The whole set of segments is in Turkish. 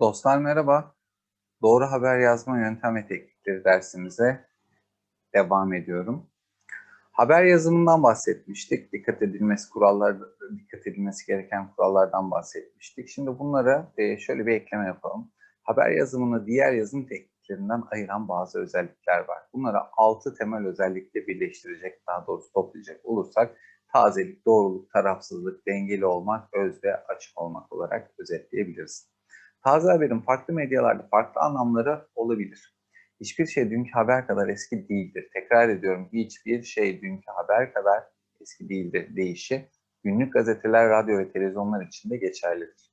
Dostlar merhaba. Doğru haber yazma yöntem ve teknikleri dersimize devam ediyorum. Haber yazımından bahsetmiştik. Dikkat edilmesi kurallar, dikkat edilmesi gereken kurallardan bahsetmiştik. Şimdi bunlara e, şöyle bir ekleme yapalım. Haber yazımını diğer yazım tekniklerinden ayıran bazı özellikler var. Bunları altı temel özellikle birleştirecek, daha doğrusu toplayacak olursak tazelik, doğruluk, tarafsızlık, dengeli olmak, öz ve açık olmak olarak özetleyebiliriz. Taze haberin farklı medyalarda farklı anlamları olabilir. Hiçbir şey dünkü haber kadar eski değildir. Tekrar ediyorum hiçbir şey dünkü haber kadar eski değildir deyişi günlük gazeteler, radyo ve televizyonlar için de geçerlidir.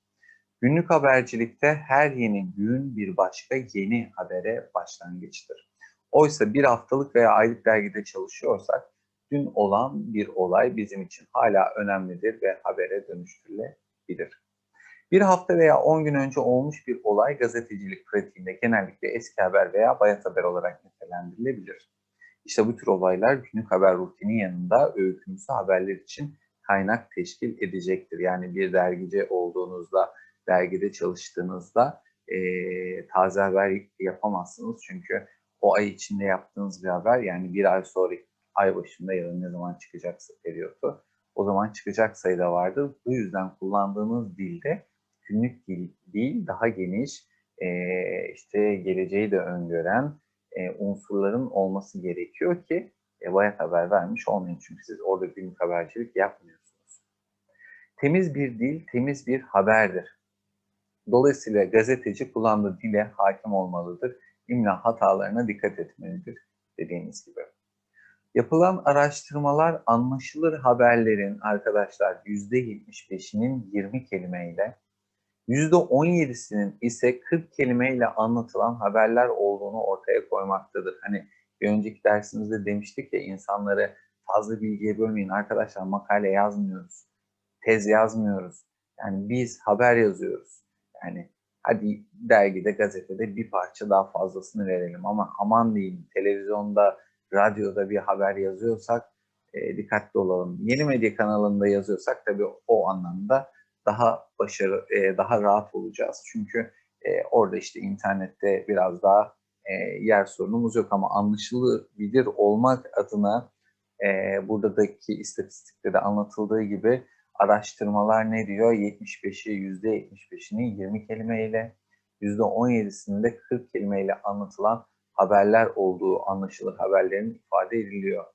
Günlük habercilikte her yeni gün bir başka yeni habere başlangıçtır. Oysa bir haftalık veya aylık dergide çalışıyorsak dün olan bir olay bizim için hala önemlidir ve habere dönüştürülebilir. Bir hafta veya 10 gün önce olmuş bir olay gazetecilik pratiğinde genellikle eski haber veya bayat haber olarak nitelendirilebilir. İşte bu tür olaylar günlük haber rutini yanında öykümsü haberler için kaynak teşkil edecektir. Yani bir dergici olduğunuzda, dergide çalıştığınızda e, taze haber yapamazsınız. Çünkü o ay içinde yaptığınız bir haber yani bir ay sonra ay başında ya da ne zaman çıkacaksa periyotu o zaman çıkacak sayıda vardır. Bu yüzden kullandığınız dilde günlük dil değil, daha geniş, e, işte geleceği de öngören e, unsurların olması gerekiyor ki e, bayat haber vermiş olmayın. Çünkü siz orada günlük habercilik yapmıyorsunuz. Temiz bir dil, temiz bir haberdir. Dolayısıyla gazeteci kullandığı dile hakim olmalıdır. İmla hatalarına dikkat etmelidir dediğimiz gibi. Yapılan araştırmalar anlaşılır haberlerin arkadaşlar %75'inin 20 kelimeyle %17'sinin ise 40 kelimeyle anlatılan haberler olduğunu ortaya koymaktadır. Hani bir önceki dersimizde demiştik ya insanları fazla bilgiye bölmeyin arkadaşlar makale yazmıyoruz, tez yazmıyoruz. Yani biz haber yazıyoruz. Yani hadi dergide, gazetede bir parça daha fazlasını verelim ama aman diyeyim televizyonda, radyoda bir haber yazıyorsak e, dikkatli olalım. Yeni medya kanalında yazıyorsak tabii o anlamda daha başarı, e, daha rahat olacağız. Çünkü e, orada işte internette biraz daha e, yer sorunumuz yok ama anlaşılabilir olmak adına e, buradaki istatistikte de anlatıldığı gibi araştırmalar ne diyor? 75'i %75'ini 20 kelimeyle, %17'sinde 40 kelimeyle anlatılan haberler olduğu anlaşılır haberlerin ifade ediliyor.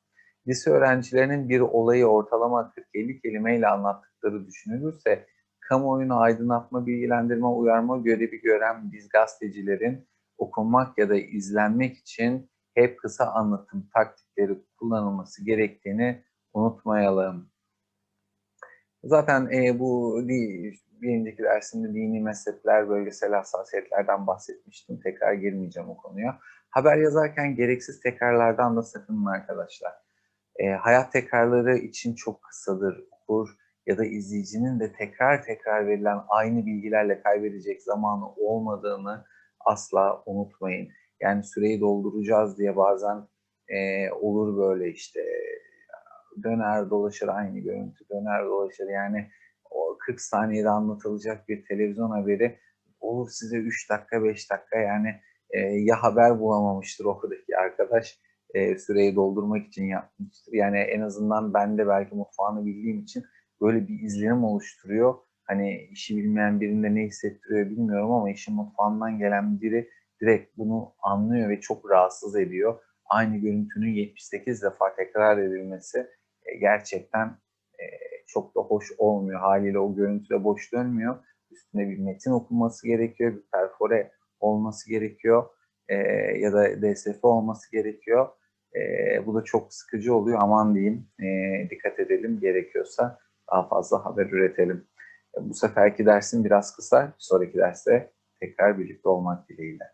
Lise öğrencilerinin bir olayı ortalama 40-50 kelimeyle anlattıkları düşünülürse kamuoyunu aydınlatma, bilgilendirme, uyarma görevi gören biz gazetecilerin okunmak ya da izlenmek için hep kısa anlatım taktikleri kullanılması gerektiğini unutmayalım. Zaten e, bu bir önceki dersimde dini mezhepler, bölgesel hassasiyetlerden bahsetmiştim. Tekrar girmeyeceğim o konuya. Haber yazarken gereksiz tekrarlardan da sakının arkadaşlar. E, hayat tekrarları için çok kısadır. Okur ya da izleyicinin de tekrar tekrar verilen aynı bilgilerle kaybedecek zamanı olmadığını asla unutmayın. Yani süreyi dolduracağız diye bazen e, olur böyle işte döner dolaşır aynı görüntü döner dolaşır yani o 40 saniyede anlatılacak bir televizyon haberi olur size 3 dakika 5 dakika yani e, ya haber bulamamıştır oradaki arkadaş e, süreyi doldurmak için yapmıştır. Yani en azından ben de belki mutfağını bildiğim için böyle bir izlenim oluşturuyor. Hani işi bilmeyen birinde ne hissettiriyor bilmiyorum ama işin mutfağından gelen biri direkt bunu anlıyor ve çok rahatsız ediyor. Aynı görüntünün 78 defa tekrar edilmesi e, gerçekten e, çok da hoş olmuyor. Haliyle o görüntüde boş dönmüyor. Üstüne bir metin okunması gerekiyor, bir perfore olması gerekiyor e, ya da DSF olması gerekiyor. bu da çok sıkıcı oluyor. Aman diyeyim, dikkat edelim gerekiyorsa daha fazla haber üretelim. Bu seferki dersim biraz kısa. Bir sonraki derste tekrar birlikte olmak dileğiyle.